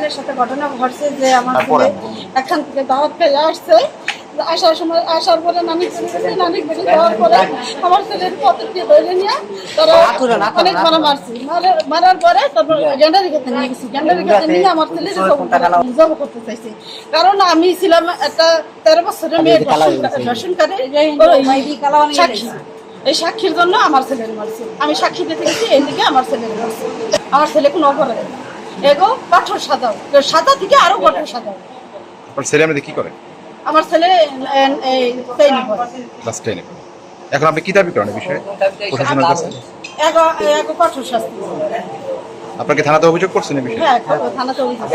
ছেলের সাথে ঘটনা ঘটছে যে আমার ছেলে এখান থেকে দাওয়াত খেয়ে আসছে। আসার সময় আসার পরে নানি চলে নানি বেরিয়ে যাওয়ার পরে আমার ছেলের পথে দিয়ে ধরে নিয়ে তারা অনেক মারা মারছি। মারার- পরে তারপর গ্যান্ডারি খেতে নিয়ে গেছি। গ্যান্ডারি খেতে নিয়ে আমার ছেলে জব করতে চাইছে। কারণ আমি ছিলাম একটা তেরো বছরের মেয়ে দর্শনকারী সাক্ষী। এই সাক্ষীর জন্য আমার ছেলের মারছে। আমি সাক্ষী দিতে গেছি এই দিকে আমার ছেলের মারছে। আমার ছেলে কোনো অপরাধ এগো সাদাও সাদা থেকে আরও সাদাও আপনার ছেলে আমাদের কি করে? আমার ছেলে এই ট্রেনে পড়ে। ক্লাস টেনে এখন আপনি কি দাবি করেন এই বিষয়ে? প্রশাসনের কাছে? এগো এগো কঠোর শাস্তি। আপনাকে থানাতে অভিযোগ করছেন এই বিষয়ে? হ্যাঁ থানাতে অভিযোগ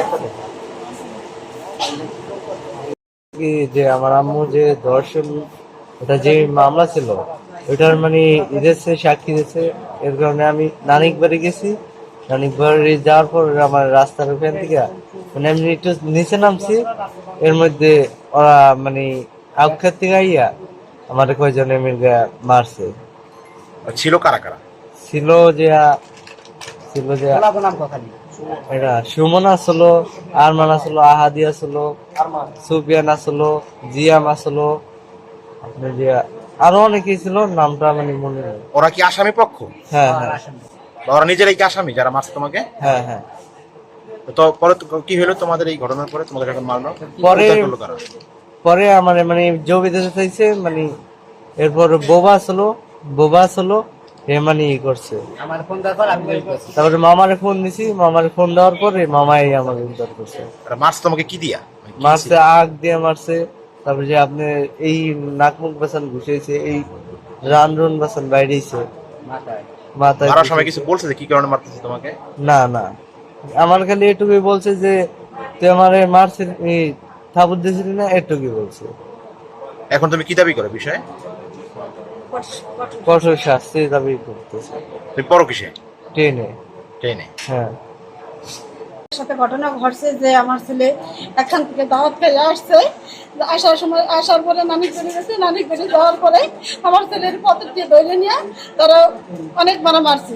কি যে আমার আম্মু যে ধর্ষণ ওটা যে মামলা ছিল ওইটার মানে ইদেশে সাক্ষী দিয়েছে এর কারণে আমি নানিক বাড়ি গেছি। যাওয়ার পর আমার রাস্তার ওখান থেকে মানে আমি একটু নিচে নামছি এর মধ্যে ওরা মানে আউখার থেকে আইয়া আমার কয়জনে মিলে মারছে। ছিল কারা কারা? ছিল যে ছিল যে এটা সুমন আসলো আরমান আসলো আহাদি আসলো সুফিয়ান আসলো জিয়াম আসলো আপনার যে আরও অনেকেই ছিল নামটা মানে মনে ওরা কি আসামি পক্ষ হ্যাঁ হ্যাঁ। বা ওরা নিজেরাই কি আসামি যারা মারছে তোমাকে? হ্যাঁ হ্যাঁ। তো পরে কি হলো তোমাদের এই ঘটনার পরে? তোমাকে যখন মারলো? পরে-? পরে আমার মানে চাইছে মানে এরপর বোবা আসলো বোবা আসলো মানে ই করছে। তারপরে মামারে ফোন দিছি মামারে ফোন দেওয়ার পরে মামাই আমাকে উদ্ধার করছে। মারছে তোমাকে কি দিয়া? মানে মারছে আগ দিয়ে মারছে তারপরে যে আপনি এই নাক মুখ বাসান ঘুষেছে এই রান রুন বাসান বাইরেছে মাথায়। মারার সময় কিছু বলছে যে কি কারণে মারতেছে তোমাকে? না না। আমার খালি এটুকুই বলছে যে তুই আমারে মারছে এই থাপুর দিয়েছিলি না এটুকুই বলছে। এখন তুমি কি দাবি করো বিষয়ে? কঠোর শাস্তি দাবি করতেছে। তুমি পড়ো কিসে? ট্রেনে। ট্রেনে। হ্যাঁ। সাথে ঘটনা ঘটছে যে আমার ছেলে এখান থেকে দাওয়াত খেয়ে আসছে। আসার সময় আসার পরে নানি চলে গেছে নানি বেরিয়ে যাওয়ার পরে আমার ছেলের পথে দিয়ে ধরে নিয়ে তারা অনেক মারা মারছি।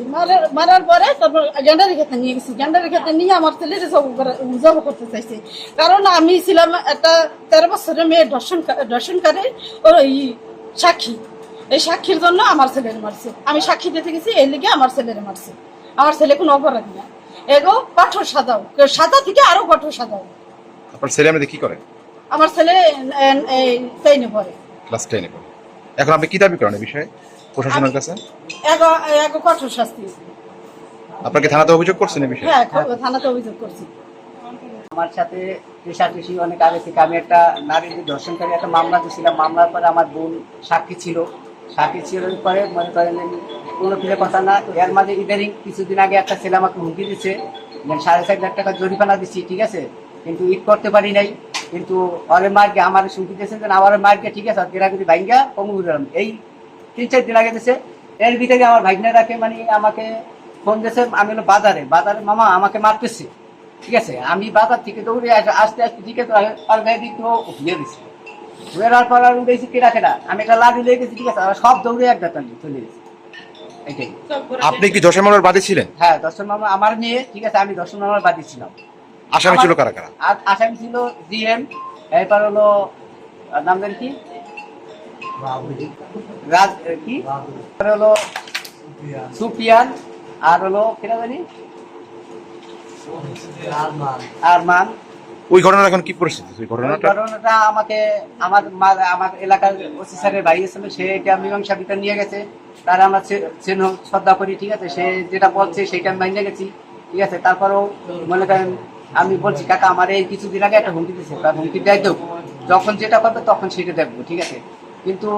মারার পরে তারপর গ্যান্ডারি খেতে নিয়ে গেছি। গ্যান্ডারি খেতে নিয়ে আমার ছেলের জব করতে চাইছে। কারণ আমি ছিলাম একটা তেরো বছরের মেয়ে দর্শন দর্শনকারী ওই সাক্ষী। এই সাক্ষীর জন্য আমার ছেলের মারছে। আমি সাক্ষী দিতে গেছি, এই লিগে আমার ছেলের মারছে। আমার ছেলে কোনো অপরাধ না। এগো কঠোর সাদাও সাদা থেকে আরও কঠোর সাদাও আপনার ছেলে আমাদের কি করে? আমার ছেলে ট্রেনে পড়ে। ক্লাস টেনে এখন আপনি কি দাবি করেন এই বিষয়ে? প্রশাসনের কাছে? এগো এগো কঠোর শাস্তি। আপনাকে থানাতে অভিযোগ করছেন এই বিষয়ে? হ্যাঁ থানাতে অভিযোগ করছি। আমার সাথে রেশারেশি অনেক আগে থেকে আমি একটা নারী ধর্ষণকারী একটা মামলা দিয়েছিলাম। মামলার পরে আমার বোন সাক্ষী ছিল। সাক্ষী ছিল পরে, মনে করেন, কোনো ফিরে কথা না। এর মাঝে ইদারিং কিছুদিন আগে একটা ছেলে আমাকে হুমকি দিচ্ছে সাড়ে চার লাখ টাকা জরিমানা দিচ্ছি ঠিক আছে? কিন্তু ঈদ করতে পারি নাই। কিন্তু অরে মার্কে আমার হুমকি দিয়েছে যে আমার মার্কে ঠিক আছে? এরা যদি ভাইঙ্গা দিলাম এই তিন চার দিন আগে দিছে। এর ভিতরে আমার ভাইগনারাকে মানে আমাকে ফোন দিয়েছে, আমি হলো বাজারে। বাজারে মামা, আমাকে মারতেছে, ঠিক আছে? আমি বাজার থেকে দৌড়ে আস- আসতে আসতে দিকে তো আর গায়ে দিক তো বেরার পর আর উঠেছি কেনা কেনা। আমি একটা লাঠি লেগে গেছি ঠিক আছে? আর সব দৌড়ে এক বেতন চলে গেছি। এটাই আপনি কি যশোর মামলার বাদী ছিলেন? হ্যাঁ দর্শন মামা আমার মেয়ে ঠিক আছে? আমি দর্শন মামার বাদী ছিলাম। আসামি ছিল কারা কারা? আর আসামি ছিল জিএম এরপর হলো নাম জানি কি? রাজ কি? হলো সুপিয়ান আর হলো কেনা জানি? আর মান ওই ঘটনার এখন কি পরিস্থিতি? ওই ঘটনাটা? ঘটনাটা আমাকে, আমার আমার এলাকার ওসি স্যারের ভাই ছিল সে এটা মীমাংসা ভিতর নিয়ে গেছে। তার আমরা চেন শ্রদ্ধা করি, ঠিক আছে? সে যেটা বলছে সেটা আমি মাইনে গেছি, ঠিক আছে? তারপরেও মনে করেন আমি বলছি, কাকা, আমার এই কিছুদিন আগে একটা হুমকি দিচ্ছে তার হুমকি দেয় দেবো যখন যেটা করবে তখন সেটা দেখব, ঠিক আছে? কিন্তু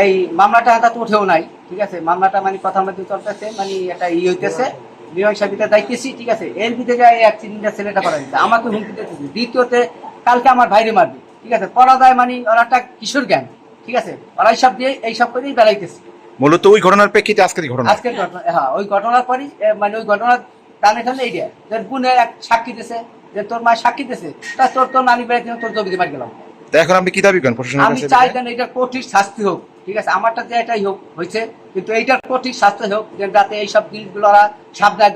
এই মামলাটা হাতে উঠেও নাই, ঠিক আছে? মামলাটা মানে কথা মধ্যে চলতেছে মানে একটা ই হইতেছে মীমাংসা ভিতরে দায়িত্বেছি ঠিক আছে? এর ভিতরে এই অ্যাক্সিডেন্টটা ছেলেটা করা আমাকে হুমকি দিতেছে দ্বিতীয়তে কালকে আমার ভাইরে মারবে ঠিক আছে? পড়া যায় মানে ওরা একটা কিশোর জ্ঞান ঠিক আছে? ওরা এইসব দিয়ে এইসব করেই বেড়াইতেছে। মূলত ওই ঘটনার প্রেক্ষিতে আজকের ঘটনা। আজকের ঘটনা হ্যাঁ ওই ঘটনার পরই মানে ওই ঘটনার টানে টানে এইটা যে বোনের এক সাক্ষী যে তোর মা সাক্ষী তা তোর তোর নানি বেড়াইতে তোর জমিতে মার গেলাম। তো এখন আপনি কি দাবি করেন? প্রশাসনের আমি চাই যেন এটা কঠিন শাস্তি হোক ঠিক আছে? আমারটা যে এটাই হোক হয়েছে। কিন্তু এইটার কঠিন শাস্তি হোক যেন যাতে এইসব জিনিসগুলো সাবধান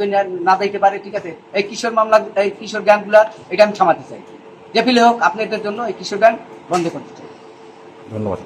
না দিতে পারে ঠিক আছে? এই কিশোর মামলা এই কিশোর গ্যাংগুলা এটা আমি থামাতে চাই। যে ফিলে হোক আপনাদের জন্য এই কিশোর গ্যাং বন্ধ করতে চাই। ধন্যবাদ।